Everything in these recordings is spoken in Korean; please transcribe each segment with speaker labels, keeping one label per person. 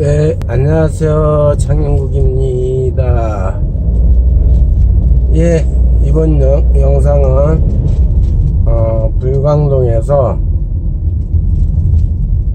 Speaker 1: 네, 안녕하세요. 장영국입니다. 예, 이번 영, 영상은, 어, 불광동에서,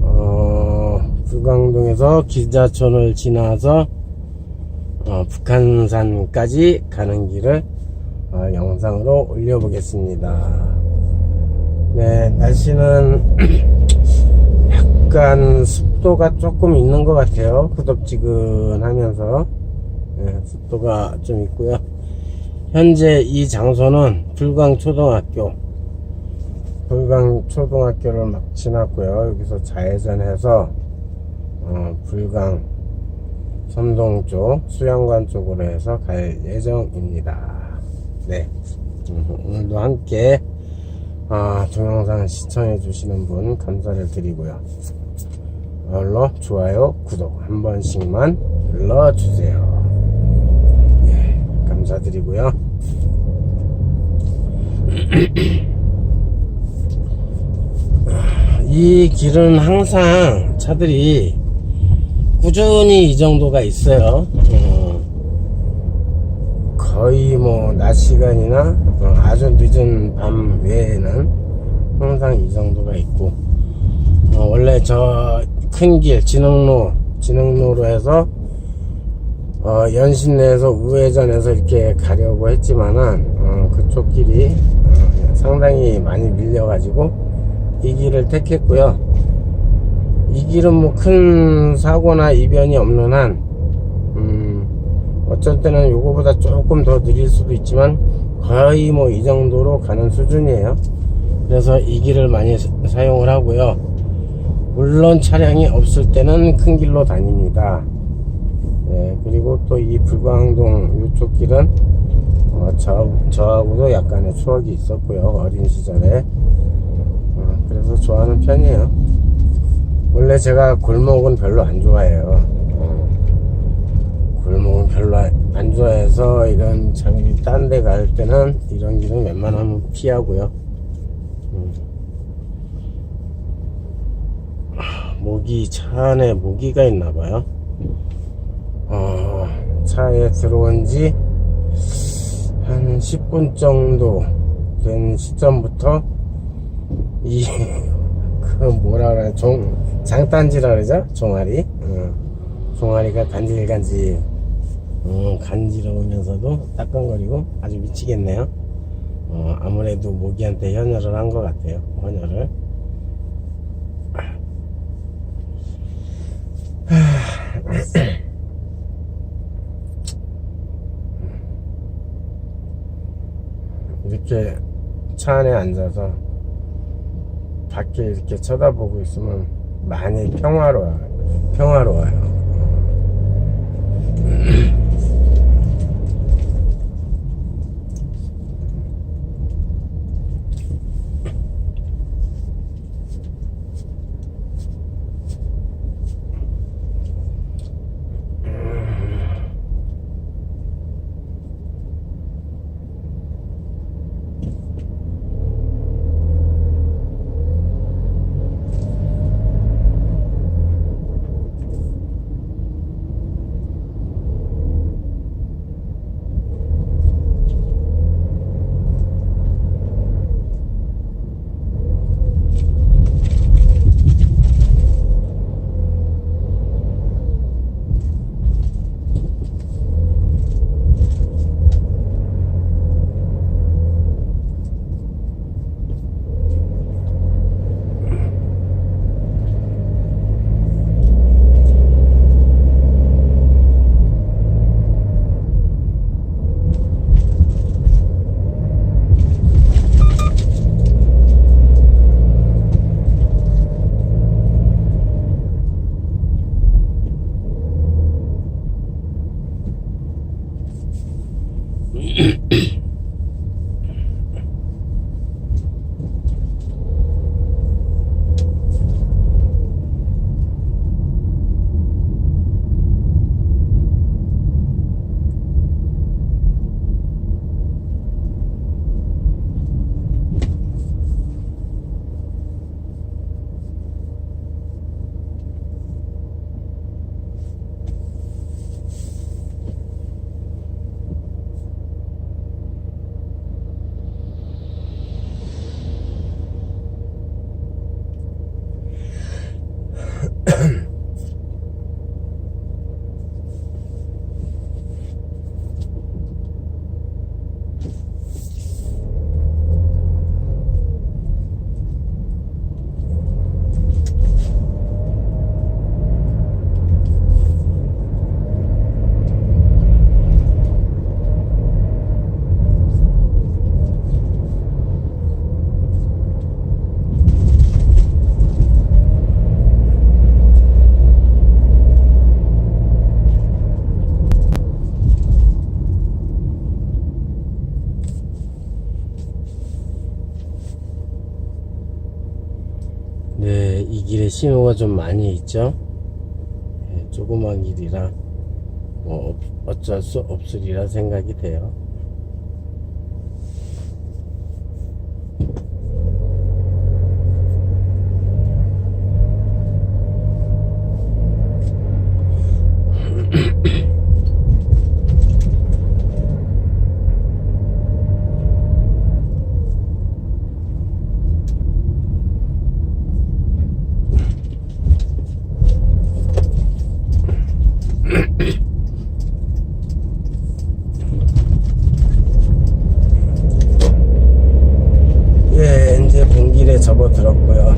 Speaker 1: 어, 불광동에서 기자촌을 지나서, 어, 북한산까지 가는 길을, 어, 영상으로 올려보겠습니다. 네, 날씨는 약간 습도가 조금 있는 것 같아요. 후덥지근하면서 네, 습도가 좀 있고요. 현재 이 장소는 불광초등학교 불광초등학교를 막 지났고요. 여기서 좌회전해서 어, 불광 섬동 쪽 수양관 쪽으로 해서 갈 예정입니다. 네, 음, 오늘도 함께 아, 동영상 시청해 주시는 분 감사를 드리고요. 얼러 좋아요, 구독 한 번씩만 눌러주세요. 예, 감사드리고요. 이 길은 항상 차들이 꾸준히 이 정도가 있어요. 어, 거의 뭐 낮 시간이나 어, 아주 늦은 밤 외에는 항상 이 정도가 있고 어, 원래 저 큰 길 진흥로 진흥로로 해서 어, 연신내에서 우회전해서 이렇게 가려고 했지만은 어, 그쪽 길이 어, 상당히 많이 밀려가지고 이 길을 택했고요. 이 길은 뭐 큰 사고나 이변이 없는 한 음, 어쩔 때는 요거보다 조금 더 느릴 수도 있지만 거의 뭐 이 정도로 가는 수준이에요. 그래서 이 길을 많이 사- 사용을 하고요. 물론 차량이 없을 때는 큰 길로 다닙니다. 예, 그리고 또 이 불광동 이쪽 길은 어, 저, 저하고도 약간의 추억이 있었고요. 어린 시절에. 어, 그래서 좋아하는 편이에요. 원래 제가 골목은 별로 안 좋아해요. 어, 골목은 별로 안- 안 좋아해서 이런 장비 딴 데 갈 때는 이런 길은 웬만하면 피하고요. 음. 하, 모기 차 안에 모기가 있나 봐요. 어, 차에 들어온 지 한 10분 정도 된 시점부터 이 그 뭐라 그래 종 장단지라 그러죠 종아리 어, 종아리가 간질간질 어, 간지러우면서도 따끔거리고 아주 미치겠네요 어, 아무래도 모기한테 현혈을 한 것 같아요 헌혈을 이렇게 차 안에 앉아서 밖에 이렇게 쳐다보고 있으면 많이 평화로워요. 평화로워요. 신호가 좀 많이 있죠. 예, 조그만 길이라 뭐 어- 어쩔 수 없으리라 생각이 돼요. 예, 이제 본길에 접어들었고요.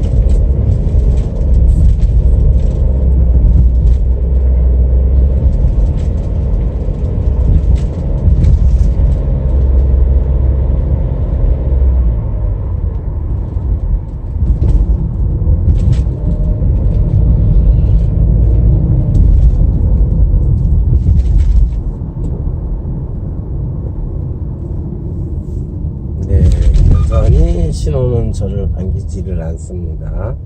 Speaker 1: 네, 여전히 신호는 저를 반기지를 않습니다.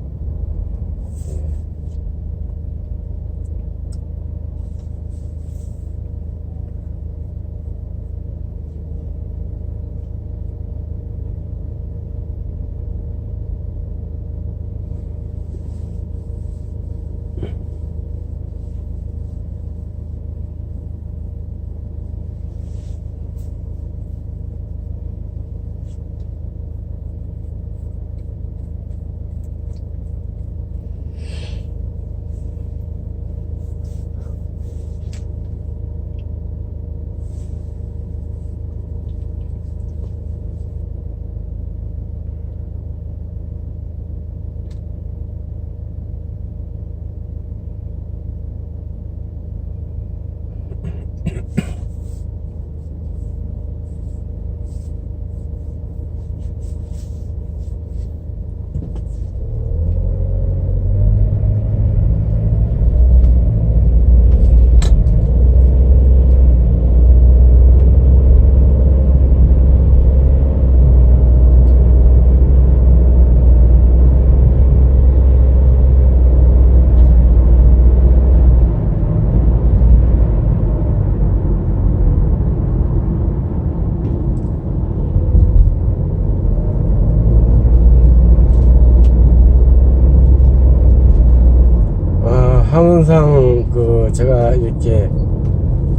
Speaker 1: 아, 항상 그 제가 이렇게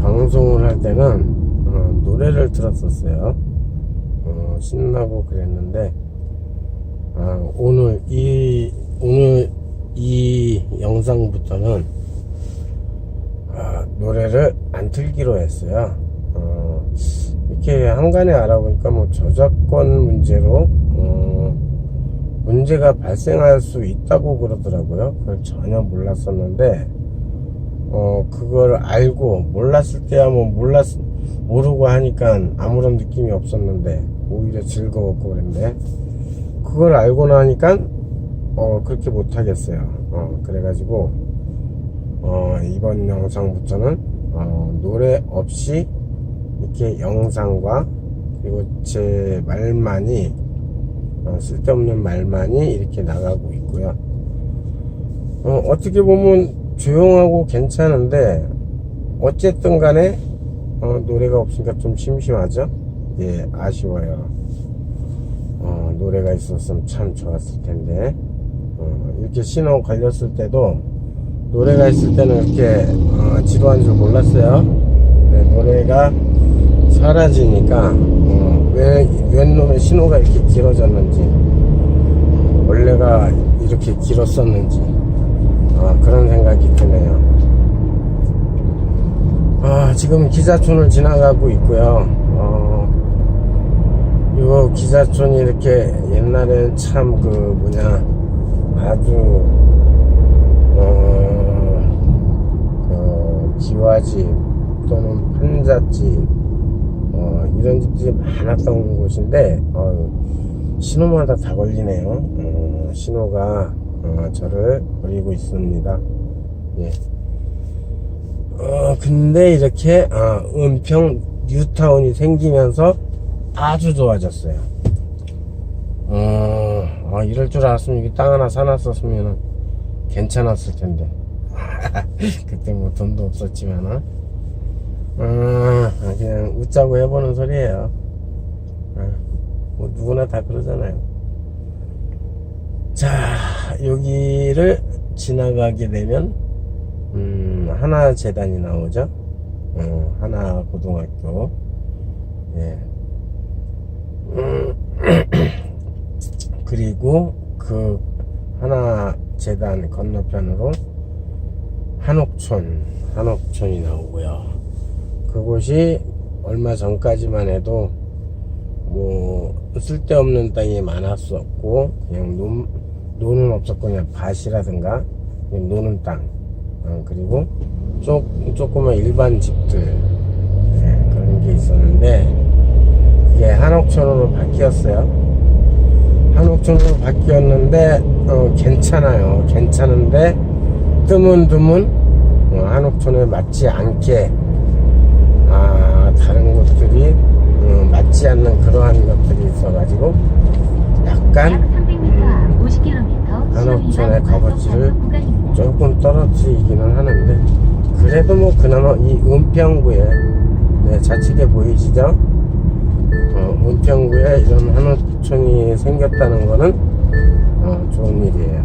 Speaker 1: 방송을 할 때는 어, 노래를 들었었어요. 어, 신나고 그랬는데 아, 오늘 이 오늘 이 영상부터는 아, 노래를 안 틀기로 했어요. 어, 이렇게 한간에 알아보니까 뭐 저작권 문제로 어, 문제가 발생할 수 있다고 그러더라고요. 그걸 전혀 몰랐었는데, 어, 그걸 알고, 몰랐을 때야 뭐 몰랐, 모르고 하니까 아무런 느낌이 없었는데, 오히려 즐거웠고 그랬는데, 그걸 알고 나니까, 어, 그렇게 못하겠어요. 어, 그래가지고, 어, 이번 영상부터는, 어, 노래 없이, 이렇게 영상과, 그리고 제 말만이, 어, 쓸데없는 말만이 이렇게 나가고 있고요. 어, 어떻게 보면 조용하고 괜찮은데 어쨌든 간에 어, 노래가 없으니까 좀 심심하죠? 예, 아쉬워요. 어, 노래가 있었으면 참 좋았을 텐데 어, 이렇게 신호 걸렸을 때도 노래가 있을 때는 이렇게 어, 지루한 줄 몰랐어요. 네, 노래가 사라지니까 어, 왜, 웬 놈의 신호가 이렇게 길어졌는지 원래가 이렇게 길었었는지 어, 그런 생각이 드네요. 아, 지금 기사촌을 지나가고 있고요. 어, 요 기사촌이 이렇게 옛날엔 참 그 뭐냐 아주 어, 그 기와집 또는 판잣집 어, 이런 집들이 많았던 곳인데 어, 신호마다 다 걸리네요. 어, 신호가 어, 저를 버리고 있습니다. 예. 어, 근데 이렇게 어, 은평 뉴타운이 생기면서 아주 좋아졌어요. 어, 아, 이럴 줄 알았으면 여기 땅 하나 사놨었으면 괜찮았을 텐데. 그때 뭐 돈도 없었지만은. 아, 그냥 웃자고 해보는 소리예요. 아, 뭐 누구나 다 그러잖아요. 자, 여기를 지나가게 되면, 음, 하나 재단이 나오죠. 어, 하나 고등학교. 예. 음, 그리고 그 하나 재단 건너편으로 한옥촌, 한옥촌이 나오고요. 그곳이 얼마 전까지만 해도 뭐 쓸데없는 땅이 많았었고 그냥 논, 논은 없었고 그냥 밭이라든가 그냥 노는 땅. 어, 그리고 조, 조그만 일반 집들. 네, 그런 게 있었는데 그게 한옥촌으로 바뀌었어요. 한옥촌으로 바뀌었는데 어, 괜찮아요. 괜찮은데 드문드문 어, 한옥촌에 맞지 않게 아, 다른 곳들이 음, 맞지 않는 그러한 것들이 있어가지고 약간
Speaker 2: 약 300m 앞 50km
Speaker 1: 한옥촌의 값어치를 조금 떨어뜨리기는 하는데 그래도 뭐 그나마 이 은평구에 네, 좌측에 보이시죠? 어, 은평구에 이런 한옥촌이 생겼다는 거는 어, 좋은 일이에요.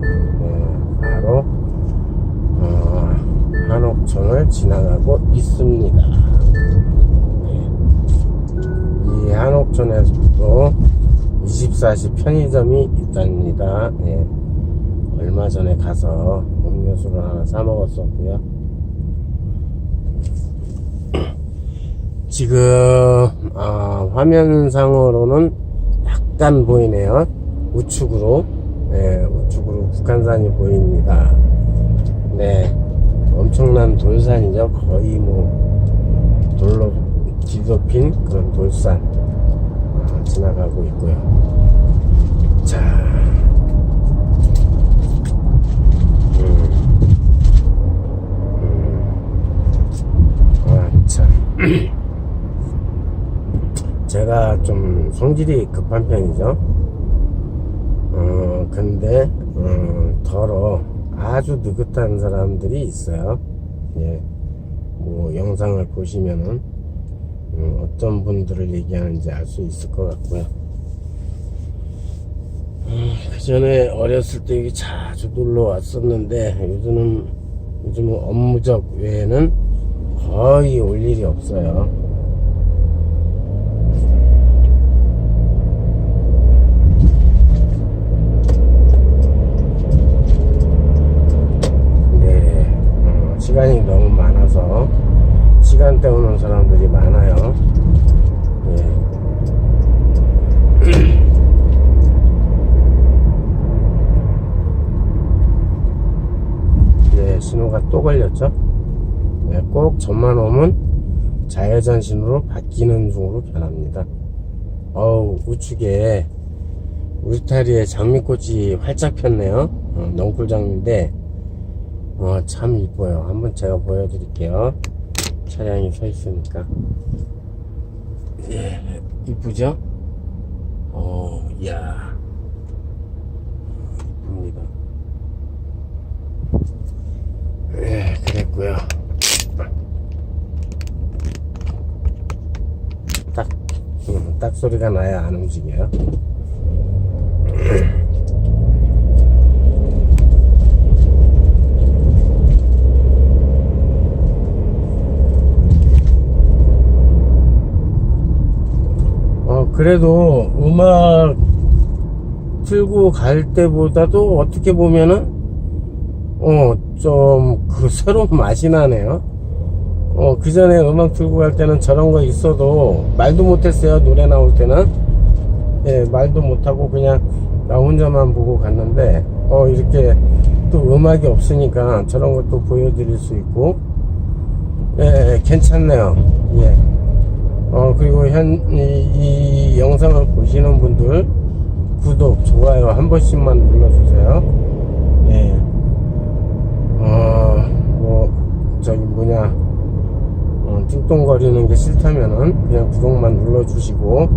Speaker 1: 네, 바로 어, 한옥촌을 지나가고 있습니다. 이 한옥촌에도 24시 편의점이 있답니다. 예. 얼마 전에 가서 음료수를 하나 사 먹었었고요. 지금 아, 화면상으로는 약간 보이네요. 우측으로 예, 우측으로 북한산이 보입니다. 네, 엄청난 돌산이죠. 거의 뭐 돌로 뒤덮인 그런 돌산 아, 지나가고 있고요. 자, 음, 음, 아 참. 제가 좀 성질이 급한 편이죠. 어, 근데, 어, 더러 아주 느긋한 사람들이 있어요. 예. 뭐, 영상을 보시면은, 음, 어떤 분들을 얘기하는지 알 수 있을 것 같고요. 음, 그 전에 어렸을 때 여기 자주 놀러 왔었는데, 요즘은, 요즘은 업무적 외에는 거의 올 일이 없어요. 네, 어, 시간이 너무 시간 때우는 사람들이 많아요. 예. 네, 신호가 또 걸렸죠? 네, 꼭 전만 오면 자회전 신호로 바뀌는 중으로 변합니다. 어우, 우측에 울타리에 장미꽃이 활짝 폈네요. 어, 넝쿨 장미인데, 어, 참 이뻐요. 한번 제가 보여드릴게요. 차량이 서 있으니까. 예, 이쁘죠? 어, 이야. 이쁩니다. 예, 그랬고요. 딱, 음, 딱 소리가 나야 안 움직여요. 어, 그래도 음악 틀고 갈 때보다도 어떻게 보면은, 어, 좀, 그 새로운 맛이 나네요. 어, 그 전에 음악 틀고 갈 때는 저런 거 있어도 말도 못했어요. 노래 나올 때는. 예, 말도 못하고 그냥 나 혼자만 보고 갔는데, 어, 이렇게 또 음악이 없으니까 저런 것도 보여드릴 수 있고, 예, 괜찮네요. 예. 어, 그리고 현, 이, 이 영상을 보시는 분들, 구독, 좋아요 한 번씩만 눌러주세요. 예. 어, 뭐, 저기 뭐냐, 어, 띵동거리는 게 싫다면은 그냥 구독만 눌러주시고,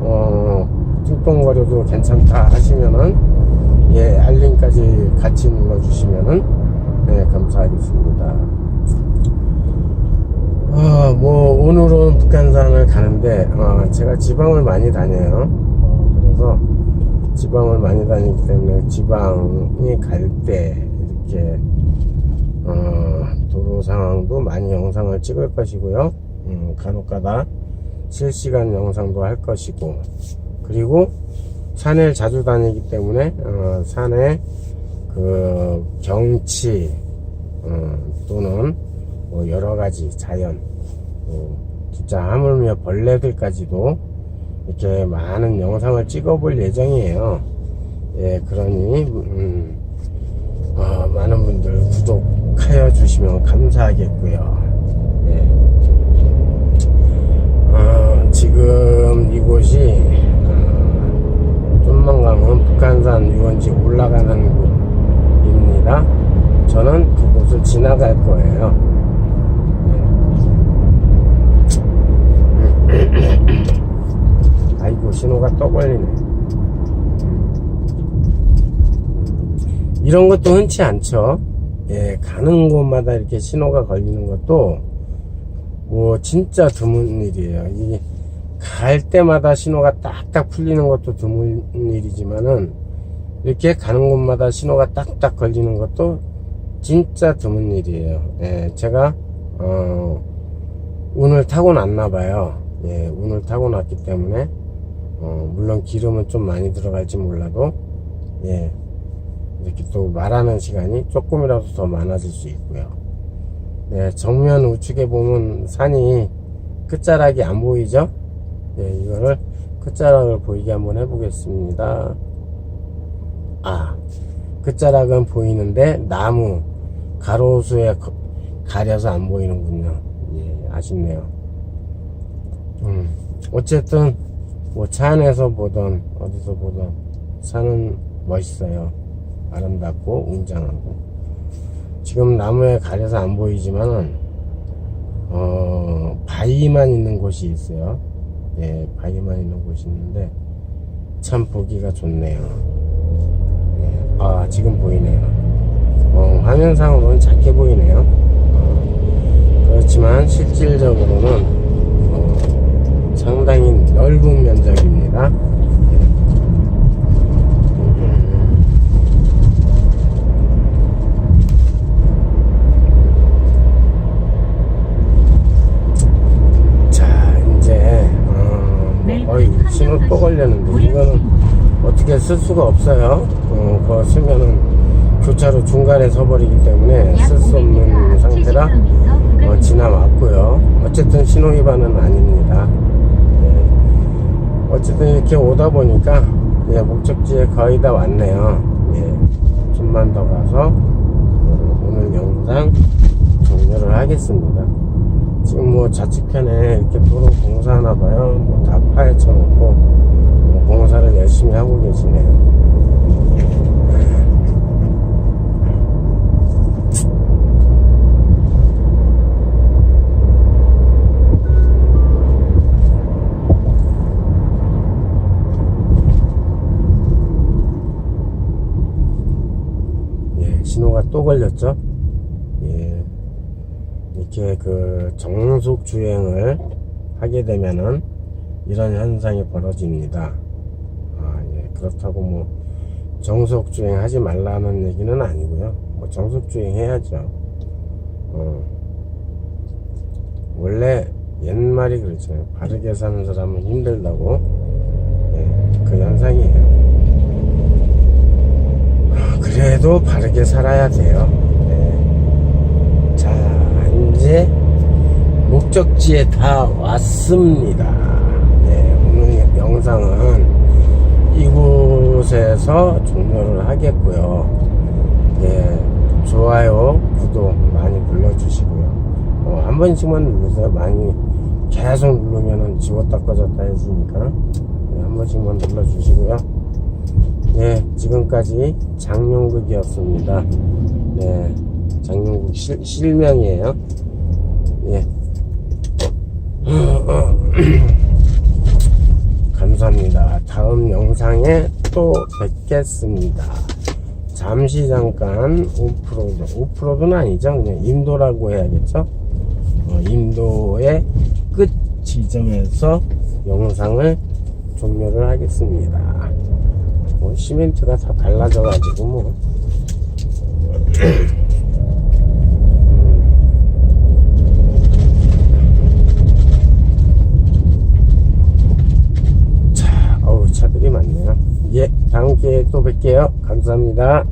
Speaker 1: 어, 띵동거려도 괜찮다 하시면은, 예, 알림까지 같이 눌러주시면은, 네, 감사하겠습니다. 어, 뭐, 오늘은 북한산을 가는데, 어, 제가 지방을 많이 다녀요. 어, 그래서 지방을 많이 다니기 때문에 지방이 갈 때, 이렇게, 어, 도로 상황도 많이 영상을 찍을 것이고요. 음, 간혹가다 실시간 영상도 할 것이고, 그리고 산을 자주 다니기 때문에, 어, 산의 그 경치, 어, 또는 뭐 여러 가지 자연, 뭐 진짜 하물며 벌레들까지도 이렇게 많은 영상을 찍어볼 예정이에요. 예, 그러니, 음, 어, 많은 분들 구독하여 주시면 감사하겠고요. 예. 어, 지금 이곳이 어, 가면 북한산 유원지 올라가는 곳입니다. 저는 그곳을 지나갈 거예요. 아이고 신호가 또 걸리네. 이런 것도 흔치 않죠. 예, 가는 곳마다 이렇게 신호가 걸리는 것도 뭐 진짜 드문 일이에요. 이갈 때마다 신호가 딱딱 풀리는 것도 드문 일이지만은 이렇게 가는 곳마다 신호가 딱딱 걸리는 것도 진짜 드문 일이에요. 예, 제가 어, 운을 타고 났나 봐요. 예, 운을 타고 났기 때문에 어, 물론 기름은 좀 많이 들어갈지 몰라도 예, 이렇게 또 말하는 시간이 조금이라도 더 많아질 수 있고요. 네, 정면 우측에 보면 산이 끝자락이 안 보이죠? 예, 이거를 끝자락을 보이게 한번 해보겠습니다. 아, 끝자락은 보이는데 나무 가로수에 거- 가려서 안 보이는군요. 예, 아쉽네요. 음, 어쨌든 뭐 차 안에서 보던 어디서 보던 산은 멋있어요. 아름답고 웅장하고 지금 나무에 가려서 안 보이지만은 어 바위만 있는 곳이 있어요. 예, 바위만 있는 곳이 있는데 참 보기가 좋네요. 예, 아 지금 보이네요. 어, 화면상으로는 작게 보이네요. 어, 그렇지만 실질적으로는 어, 상당히 넓은 면적입니다. 예. 음. 자 이제 어, 뭐, 어이 신호 또 걸렸는데 이거는 어떻게 쓸 수가 없어요. 어, 그거 쓰면은 교차로 중간에 서버리기 때문에 쓸 수 없는 상태라 어, 지나왔고요. 어쨌든 신호 위반은 아닙니다. 예. 어쨌든 이렇게 오다 보니까 예, 목적지에 거의 다 왔네요. 예. 좀만 더 가서 어, 오늘 영상 종료를 하겠습니다. 지금 뭐 좌측편에 이렇게 도로 공사하나 봐요. 뭐 다 파헤쳐 놓고 뭐 공사를 열심히 하고 계시네요. 예, 신호가 또 걸렸죠? 예. 이렇게 그 정속 주행을 하게 되면은 이런 현상이 벌어집니다. 아, 예. 그렇다고 뭐 정속 주행 하지 말라는 얘기는 아니고요. 뭐 정속 주행 해야죠. 어. 원래 옛말이 그렇잖아요. 바르게 사는 사람은 힘들다고. 예, 그 현상이에요. 그래도 바르게 살아야 돼요. 네. 자, 이제 목적지에 다 왔습니다. 네, 오늘 영상은 이곳에서 종료를 하겠고요. 예, 좋아요, 구독 많이 눌러주시고요. 어, 한 번씩만 누르세요. 많이 계속 누르면은 지웠다 꺼졌다 해주니까 네, 한 번씩만 눌러주시고요. 네, 지금까지 장용국이었습니다. 네, 장용국 실, 실명이에요. 예. 감사합니다. 다음 영상에 또 뵙겠습니다. 잠시 잠깐 오프로드 오프로드는 아니죠 그냥 인도라고 해야겠죠 어, 인도의 끝 지점에서 영상을 종료를 하겠습니다 뭐 시멘트가 다 달라져 가지고 뭐. 자, 어우 차들이 많네요. 예 다음 기회에 또 뵐게요. 감사합니다